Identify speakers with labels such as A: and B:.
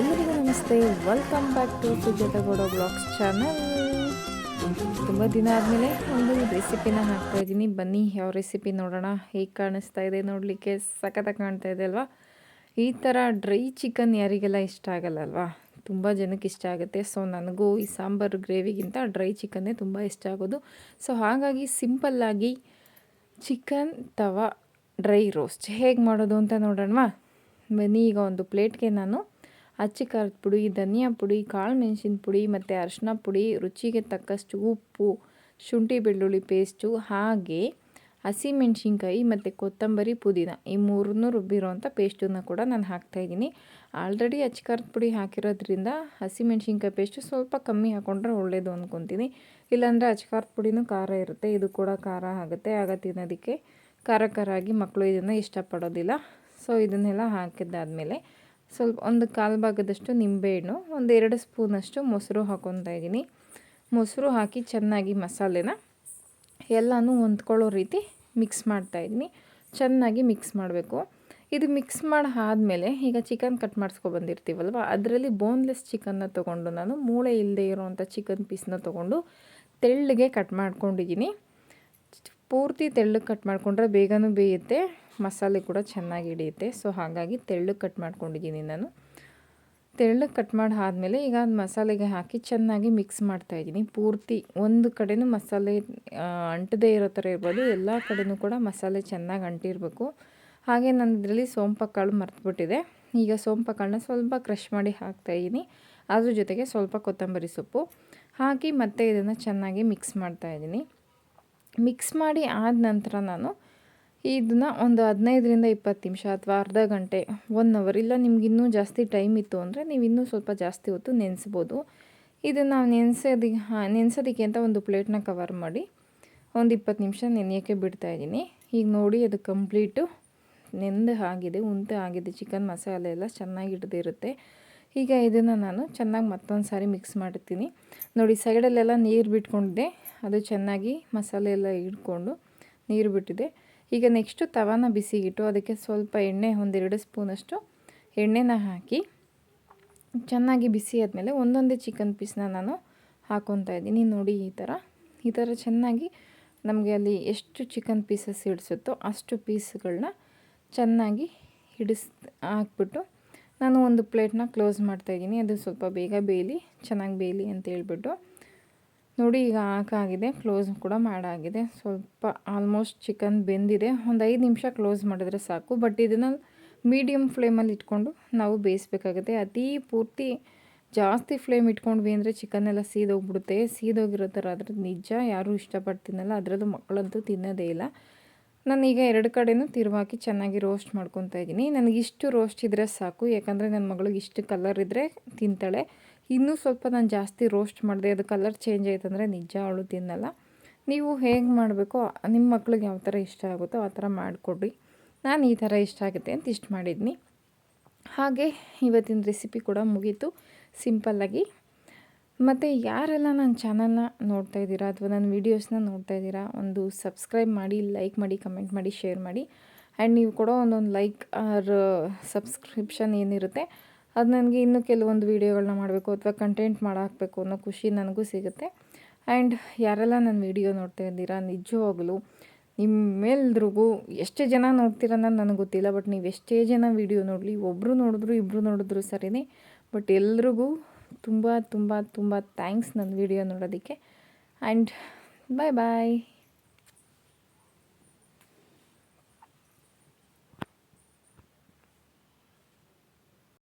A: ಎಲ್ಲರಿಗೂ ನಮಸ್ತೆ. Welcome back to Sujatha Gowda blogs channel ತುಂಬ ದಿನ ಆದಮೇಲೆ ಒಂದು ರೆಸಿಪಿನ ಹಾಕ್ತಾ ಇದ್ದೀನಿ. ಬನ್ನಿ, ಯಾವ ರೆಸಿಪಿ ನೋಡೋಣ. ಹೇಗೆ ಕಾಣಿಸ್ತಾ ಇದೆ ನೋಡಲಿಕ್ಕೆ ಸಖತ್ತಾಗಿ ಕಾಣ್ತಾ ಇದೆ ಅಲ್ವಾ? ಈ ಥರ ಡ್ರೈ ಚಿಕನ್ ಯಾರಿಗೆಲ್ಲ ಇಷ್ಟ ಆಗಲ್ಲ ಅಲ್ವಾ? ತುಂಬ ಜನಕ್ಕೆ ಇಷ್ಟ ಆಗುತ್ತೆ. ಸೊ ನನಗೂ ಈ ಸಾಂಬಾರು ಗ್ರೇವಿಗಿಂತ ಡ್ರೈ ಚಿಕನ್ನೇ ತುಂಬ ಇಷ್ಟ ಆಗೋದು. ಸೊ ಹಾಗಾಗಿ ಸಿಂಪಲ್ಲಾಗಿ ಚಿಕನ್ ತವ ಡ್ರೈ ರೋಸ್ಟ್ ಹೇಗೆ ಮಾಡೋದು ಅಂತ ನೋಡೋಣವಾ? ಬನ್ನಿ, ಈಗ ಒಂದು ಪ್ಲೇಟ್ಗೆ ನಾನು ಅಚ್ಚಿ ಖಾರದ ಪುಡಿ, ಧನಿಯಾ ಪುಡಿ, ಕಾಳು ಮೆಣಸಿನ ಪುಡಿ ಮತ್ತು ಅರಿಶಿನ ಪುಡಿ, ರುಚಿಗೆ ತಕ್ಕಷ್ಟು ಉಪ್ಪು, ಶುಂಠಿ ಬೆಳ್ಳುಳ್ಳಿ ಪೇಸ್ಟು ಹಾಗೆ ಹಸಿಮೆಣ್ಸಿನ್ಕಾಯಿ ಮತ್ತು ಕೊತ್ತಂಬರಿ ಪುದೀನ ಈ ಮೂರನ್ನೂ ರುಬ್ಬಿರೋವಂಥ ಪೇಸ್ಟನ್ನು ಕೂಡ ನಾನು ಹಾಕ್ತಾಯಿದ್ದೀನಿ ಆಲ್ರೆಡಿ ಅಚ್ಚಿ ಖಾರದ ಪುಡಿ ಹಾಕಿರೋದ್ರಿಂದ ಹಸಿಮೆಣ್ಸಿನ್ಕಾಯಿ ಪೇಸ್ಟು ಸ್ವಲ್ಪ ಕಮ್ಮಿ ಹಾಕ್ಕೊಂಡ್ರೆ ಒಳ್ಳೆಯದು ಅಂದ್ಕೊತೀನಿ ಇಲ್ಲಾಂದರೆ ಅಚ್ಚಿ ಖಾರದ ಪುಡಿನೂ ಖಾರ ಇರುತ್ತೆ, ಇದು ಕೂಡ ಖಾರ ಆಗುತ್ತೆ. ಆಗ ತಿನ್ನೋದಕ್ಕೆ ಖಾರ ಖಾರ ಆಗಿ ಮಕ್ಕಳು ಇದನ್ನು ಇಷ್ಟಪಡೋದಿಲ್ಲ. ಸೊ ಇದನ್ನೆಲ್ಲ ಹಾಕಿದ್ದಾದಮೇಲೆ ಸ್ವಲ್ಪ ಒಂದು ಕಾಲು ಭಾಗದಷ್ಟು ನಿಂಬೆಹಣ್ಣು ಎರಡು ಸ್ಪೂನಷ್ಟು ಮೊಸರು ಹಾಕ್ಕೊತಾ ಇದ್ದೀನಿ. ಮೊಸರು ಹಾಕಿ ಚೆನ್ನಾಗಿ ಮಸಾಲೆನ ಎಲ್ಲನೂ ಹೊಂದ್ಕೊಳ್ಳೋ ರೀತಿ ಮಿಕ್ಸ್ ಮಾಡ್ತಾಯಿದ್ದೀನಿ ಚೆನ್ನಾಗಿ ಮಿಕ್ಸ್ ಮಾಡಬೇಕು. ಇದು ಮಿಕ್ಸ್ ಮಾಡಿ ಆದಮೇಲೆ ಈಗ ಚಿಕನ್ ಕಟ್ ಮಾಡಿಸ್ಕೊಬಂದಿರ್ತೀವಲ್ವ ಅದರಲ್ಲಿ ಬೋನ್ಲೆಸ್ ಚಿಕನ್ನ ತೊಗೊಂಡು ನಾನು, ಮೂಳೆ ಇಲ್ಲದೆ ಇರೋವಂಥ ಚಿಕನ್ ಪೀಸ್ನ ತೊಗೊಂಡು ತೆಳ್ಳಗೆ ಕಟ್ ಮಾಡ್ಕೊಂಡಿದ್ದೀನಿ. ಪೂರ್ತಿ ತೆಳ್ಳಗೆ ಕಟ್ ಮಾಡಿಕೊಂಡ್ರೆ ಬೇಗನೂ ಬೇಯುತ್ತೆ. ಮಸಾಲೆ ಕೂಡ ಚೆನ್ನಾಗಿ ಹಿಡಿಯುತ್ತೆ. ಸೊ ಹಾಗಾಗಿ ತೆಳ್ಳಗೆ ಕಟ್ ಮಾಡ್ಕೊಂಡಿದ್ದೀನಿ ನಾನು. ತೆಳ್ಳಗೆ ಕಟ್ ಮಾಡಿ ಆದಮೇಲೆ ಈಗ ಅದು ಮಸಾಲೆಗೆ ಹಾಕಿ ಚೆನ್ನಾಗಿ ಮಿಕ್ಸ್ ಮಾಡ್ತಾಯಿದ್ದೀನಿ ಪೂರ್ತಿ ಒಂದು ಕಡೆನೂ ಮಸಾಲೆ ಅಂಟದೇ ಇರೋ ಥರ ಇರ್ಬೋದು. ಎಲ್ಲ ಕಡೆನೂ ಕೂಡ ಮಸಾಲೆ ಚೆನ್ನಾಗಿ ಅಂಟಿರಬೇಕು. ಹಾಗೆ ನಾನು ಇದರಲ್ಲಿ ಸೋಂಪ ಕಾಳು ಮರ್ತುಬಿಟ್ಟಿದೆ. ಈಗ ಸೋಂಪ ಕಾಳನ್ನ ಸ್ವಲ್ಪ ಕ್ರಷ್ ಮಾಡಿ ಹಾಕ್ತಾಯಿದ್ದೀನಿ ಅದ್ರ ಜೊತೆಗೆ ಸ್ವಲ್ಪ ಕೊತ್ತಂಬರಿ ಸೊಪ್ಪು ಹಾಕಿ ಮತ್ತೆ ಇದನ್ನು ಚೆನ್ನಾಗಿ ಮಿಕ್ಸ್ ಮಾಡ್ತಾಯಿದ್ದೀನಿ ಮಿಕ್ಸ್ ಮಾಡಿ ಆದ ನಂತರ ನಾನು ಇದನ್ನು ಒಂದು ಹದಿನೈದರಿಂದ ಇಪ್ಪತ್ತು ನಿಮಿಷ ಅಥವಾ ಅರ್ಧ ಗಂಟೆ ಒನ್ ಅವರ್ ಇಲ್ಲ, ನಿಮ್ಗೆ ಇನ್ನೂ ಜಾಸ್ತಿ ಟೈಮ್ ಇತ್ತು ಅಂದರೆ ನೀವು ಇನ್ನೂ ಸ್ವಲ್ಪ ಜಾಸ್ತಿ ಹೊತ್ತು ನೆನೆಸ್ಬೋದು. ಇದನ್ನು ನಾವು ನೆನೆಸೋದಕ್ಕೆ ಅಂತ ಒಂದು ಪ್ಲೇಟ್ನ ಕವರ್ ಮಾಡಿ ಒಂದು ಇಪ್ಪತ್ತು ನಿಮಿಷ ನೆನೆಯೋಕ್ಕೆ ಬಿಡ್ತಾಯಿದ್ದೀನಿ ಈಗ ನೋಡಿ, ಅದು ಕಂಪ್ಲೀಟು ನೆಂದು ಆಗಿದೆ ಉಂಟು ಆಗಿದೆ ಚಿಕನ್ ಮಸಾಲೆ ಎಲ್ಲ ಚೆನ್ನಾಗಿ ಹಿಡ್ದಿರುತ್ತೆ. ಈಗ ಇದನ್ನು ನಾನು ಚೆನ್ನಾಗಿ ಮತ್ತೊಂದು ಸಾರಿ ಮಿಕ್ಸ್ ಮಾಡ್ತೀನಿ. ನೋಡಿ ಸೈಡಲ್ಲೆಲ್ಲ ನೀರು ಬಿಟ್ಕೊಂಡಿದೆ. ಅದು ಚೆನ್ನಾಗಿ ಮಸಾಲೆ ಎಲ್ಲ ಹಿಡ್ಕೊಂಡು ನೀರು ಬಿಟ್ಟಿದೆ. ಈಗ ನೆಕ್ಸ್ಟು ತವಾನ ಬಿಸಿಗಿಟ್ಟು, ಅದಕ್ಕೆ ಸ್ವಲ್ಪ ಎಣ್ಣೆ, ಒಂದೆರಡು ಸ್ಪೂನಷ್ಟು ಎಣ್ಣೆನ ಹಾಕಿ ಚೆನ್ನಾಗಿ ಬಿಸಿ ಆದಮೇಲೆ ಒಂದೊಂದೇ ಚಿಕನ್ ಪೀಸ್ನ ನಾನು ಹಾಕ್ಕೊತಾ ಇದ್ದೀನಿ. ನೋಡಿ ಈ ಥರ ಈ ಥರ ಚೆನ್ನಾಗಿ ನಮಗೆ ಅಲ್ಲಿ ಎಷ್ಟು ಚಿಕನ್ ಪೀಸಸ್ ಹಿಡಿಸುತ್ತೋ ಅಷ್ಟು ಪೀಸ್ಗಳನ್ನ ಚೆನ್ನಾಗಿ ಹಿಡಿಸ್, ಹಾಕ್ಬಿಟ್ಟು ನಾನು ಒಂದು ಪ್ಲೇಟ್ನ ಕ್ಲೋಸ್ ಮಾಡ್ತಾಯಿದ್ದೀನಿ ಅದು ಸ್ವಲ್ಪ ಬೇಗ ಬೇಯಲಿ, ಚೆನ್ನಾಗಿ ಬೇಯಲಿ ಅಂತ ಹೇಳ್ಬಿಟ್ಟು. ನೋಡಿ ಈಗ ಹಾಕಾಗಿದೆ ಕ್ಲೋಸ್ ಕೂಡ ಮಾಡಾಗಿದೆ. ಸ್ವಲ್ಪ ಆಲ್ಮೋಸ್ಟ್ ಚಿಕನ್ ಬೆಂದಿದೆ. ಒಂದು ಐದು ನಿಮಿಷ ಕ್ಲೋಸ್ ಮಾಡಿದ್ರೆ ಸಾಕು. ಬಟ್ ಇದನ್ನು ಮೀಡಿಯಮ್ ಫ್ಲೇಮಲ್ಲಿ ಇಟ್ಕೊಂಡು ನಾವು ಬೇಯಿಸ್ಬೇಕಾಗುತ್ತೆ. ಅತೀ ಪೂರ್ತಿ ಜಾಸ್ತಿ ಫ್ಲೇಮ್ ಇಟ್ಕೊಂಡ್ವಿ ಅಂದರೆ ಚಿಕನ್ ಎಲ್ಲ ಸೀದೋಗ್ಬಿಡುತ್ತೆ. ಸೀದೋಗಿರೋ ಥರ ಆದರೆ ನಿಜ. ಯಾರೂ ಇಷ್ಟಪಡ್ತೀನಲ್ಲ ಅದರದ್ದು ಮಕ್ಕಳಂತೂ ತಿನ್ನೋದೇ ಇಲ್ಲ. ನಾನೀಗ ಎರಡು ಕಡೆಯೂ ತಿರುವಾಕಿ ಚೆನ್ನಾಗಿ ರೋಸ್ಟ್ ಮಾಡ್ಕೊತಾ ಇದ್ದೀನಿ. ನನಗಿಷ್ಟು ರೋಸ್ಟ್ ಇದ್ದರೆ ಸಾಕು. ಯಾಕಂದರೆ ನನ್ನ ಮಗಳಿಗೆ ಇಷ್ಟು ಕಲರ್ ಇದ್ದರೆ ತಿಂತಾಳೆ. ಇನ್ನೂ ಸ್ವಲ್ಪ ನಾನು ಜಾಸ್ತಿ ರೋಸ್ಟ್ ಮಾಡಿದೆ, ಅದು ಕಲರ್ ಚೇಂಜ್ ಆಯ್ತಂದರೆ ನಿಜ ಅವಳು ತಿನ್ನಲ್ಲ. ನೀವು ಹೇಗೆ ಮಾಡಬೇಕೋ ನಿಮ್ಮ ಮಕ್ಳಿಗೆ ಯಾವ ಥರ ಇಷ್ಟ ಆಗುತ್ತೋ ಆ ಥರ ಮಾಡಿಕೊಡಿ ನಾನು ಈ ಥರ ಇಷ್ಟ ಆಗುತ್ತೆ ಅಂತ ಇಷ್ಟು ಮಾಡಿದ್ನಿ. ಹಾಗೆ ಇವತ್ತಿನ ರೆಸಿಪಿ ಕೂಡ ಮುಗೀತು ಸಿಂಪಲ್ಲಾಗಿ ಮತ್ತು ಯಾರೆಲ್ಲ ನನ್ನ ಚಾನಲ್ನ ನೋಡ್ತಾ ಇದ್ದೀರಾ ಅಥವಾ ನನ್ನ ವೀಡಿಯೋಸ್ನ ನೋಡ್ತಾ ಇದ್ದೀರಾ, ಒಂದು ಸಬ್ಸ್ಕ್ರೈಬ್ ಮಾಡಿ ಲೈಕ್ ಮಾಡಿ ಕಮೆಂಟ್ ಮಾಡಿ ಶೇರ್ ಮಾಡಿ. ಆ್ಯಂಡ್ ನೀವು ಕೂಡ ಒಂದೊಂದು ಲೈಕ್ ಆರ್ ಸಬ್ಸ್ಕ್ರಿಪ್ಷನ್ ಏನಿರುತ್ತೆ ಅದು ನನಗೆ ಇನ್ನೂ ಕೆಲವೊಂದು ವೀಡಿಯೋಗಳನ್ನ ಮಾಡಬೇಕು ಅಥವಾ ಕಂಟೆಂಟ್ ಮಾಡಾಕಬೇಕು ಅನ್ನೋ ಖುಷಿ ನನಗೂ ಸಿಗುತ್ತೆ. ಆ್ಯಂಡ್ ಯಾರೆಲ್ಲ ನನ್ನ ವೀಡಿಯೋ ನೋಡ್ತಾ ಇದ್ದೀರಾ, ನಿಜವಾಗಲೂ ನಿಮ್ಮೆಲ್ರಿಗೂ ಎಷ್ಟು ಜನ ನೋಡ್ತೀರ ಅನ್ನೋದು ನನಗೆ ಗೊತ್ತಿಲ್ಲ ಬಟ್ ನೀವು ಎಷ್ಟೇ ಜನ ವೀಡಿಯೋ ನೋಡಲಿ ಒಬ್ಬರು ನೋಡಿದ್ರು ಇಬ್ಬರು ನೋಡಿದ್ರು ಸರಿನೇ ಬಟ್ ಎಲ್ರಿಗೂ ತುಂಬ ತುಂಬ ತುಂಬ ಥ್ಯಾಂಕ್ಸ್ ನನ್ನ ವೀಡಿಯೋ ನೋಡೋದಕ್ಕೆ. ಆ್ಯಂಡ್ ಬಾಯ್ ಬಾಯ್